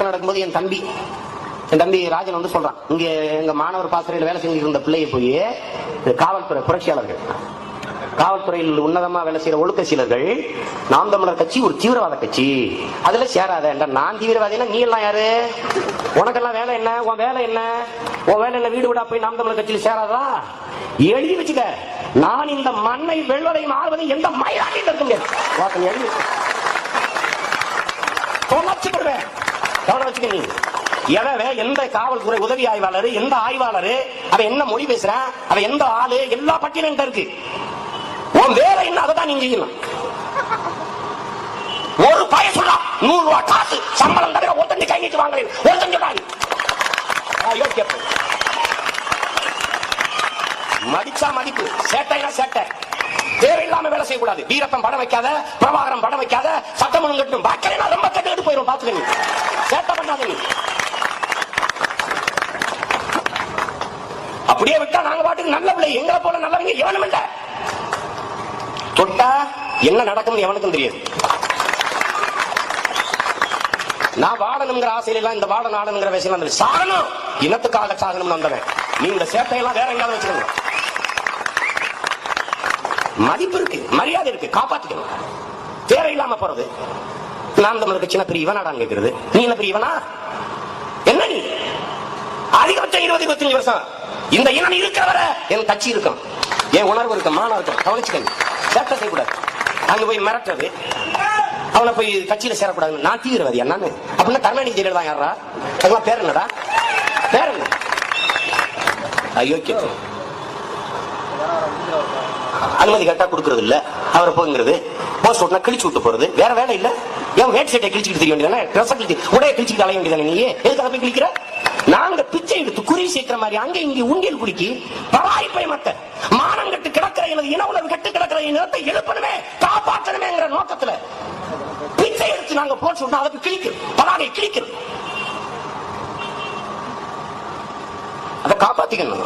வகுப்பு நடக்கும்போது என் தம்பி என் தம்பி ராஜன் வந்து சொல்றான் இங்க எங்க மாணவர் பாசறையில் வேலை செஞ்சுட்டு இருந்த பிள்ளையை போய் காவல்துறை புரட்சியாளர்கள் காவல்துறையில் உன்னதமா வேலை செய்யற ஒழுக்க சீலர்கள் நாம் தமிழர் கட்சி ஒரு தீவிரவாத கட்சி அதுல சேராத நான் தீவிரவாதினா நீ எல்லாம் யாரு? உனக்கெல்லாம் வேலை என்ன? உன் வேலை என்ன? உன் வேலை என்ன? வீடு விடா போய் நாம் தமிழர் கட்சியில் சேராதா? எழுதி வச்சுக்க நான் இந்த மண்ணை வெல்வதையும் ஆள்வதையும் எந்த மயிலாட்டையும் இருக்க முடியாது எழுதி வச்சுக்க. கவனம் வச்சுக்க எந்த காவல்துறை உதவி ஆய்வாளர் எந்த ஆய்வாளர் அவன் என்ன மொழி பேசுறான் அவன் எந்த ஆளு எல்லா பட்டியலும் இருக்கு. உன் வேலை என்ன? அதை தான் நீங்க செய்யணும். ஒரு பய சொல்லா நூறு ரூபாய் காசு சம்பளம் தவிர ஒருத்தஞ்சு கை நீட்டு வாங்குறேன் ஒருத்தஞ்சு ரூபாய் யோசிக்க மடிச்சா மதிப்பு சேட்டைனா சேட்டை. தேவையில்லாம வேலை செய்யக்கூடாது. வீரப்பன் படம் வைக்காத பிரபாகரம் படம் வைக்காத சட்டமன்றம் கட்டும். பாக்கலைனா ரொம்ப கட்டுக்கிட்டு போயிடும் பாத்துக்க நீ. சேட்டை பண்ணாத நீ. அப்படியே விட்டா நாங்க பாட்டுக்கு நல்ல பிள்ளை. எங்களை போல நல்லவங்க எவனும் இல்ல. தொட்டா என்ன நடக்கும்னு எவனுக்கும் தெரியாது. நான் வாடணுங்கிற ஆசையில எல்லாம் இந்த வாட நாடனுங்கிற விஷயம் வந்து சாகணும். இனத்துக்காக சாகணும்னு வந்தவன். நீ இந்த சேட்டையெல்லாம் வேற எங்கேயாவது வச்சுக்கோங்க மதிப்பு இருக்கு மரியாதை இருக்கு காப்பாத்திக்கணும். தேவையில்லாம போறது. நான் நம்மளுக்கு சின்ன பெரிய இவனாடான்னு கேட்கிறது நீ என்ன பெரிய இவனா? என்ன நீ? அதிகபட்சம் இருபது இருபத்தஞ்சு வருஷம். இந்த இனம் இருக்கிறவரை என் கட்சி இருக்கும். என் உணர்வு இருக்கும் மானம் இருக்கும். கவனிச்சுக்கங்க. சேட்டை செய்யக்கூடாது. அங்க போய் மிரட்டுறது. அவனை போய் கட்சியில சேரக்கூடாது நான் தீவிரவாதி என்னன்னு அப்படின்னா கருணாநிதி ஜெயலலிதா யாரா அதெல்லாம் பேர் என்னடா? பேர் என்ன? அயோக்கியம் அனுமதி கேட்டா கொடுக்கறது இல்ல. அவரை போங்கிறது போஸ்ட் ஓட்டினா கிழிச்சு விட்டு போறது. வேற வேலை இல்ல. ஏன் வேட் சட்டை கிழிச்சுட்டு தெரிய வேண்டியதானே ட்ரெஸ் கிழிச்சு. உடைய கிழிச்சுட்டு அலைய வேண்டியதானே நீ எதுக்கு அதை போய் கிழிக்கிற? நாங்க பிச்சை எடுத்து குறி சேர்க்கிற மாதிரி அங்க இங்க உண்டியல் குடிக்கி பராய்ப்பை மத்த. மானம் கட்டு கிடக்கிற எனது இன உணவு கட்டு கிடக்கிற இனத்தை எழுப்பணுமே காப்பாற்றணுமேங்கிற நோக்கத்துல பிச்சை எடுத்து நாங்க போட்டு விட்டா அதை போய் கிழிக்கிறோம். பலாகை கிழிக்கிறோம். அதை காப்பாத்திக்கணும்.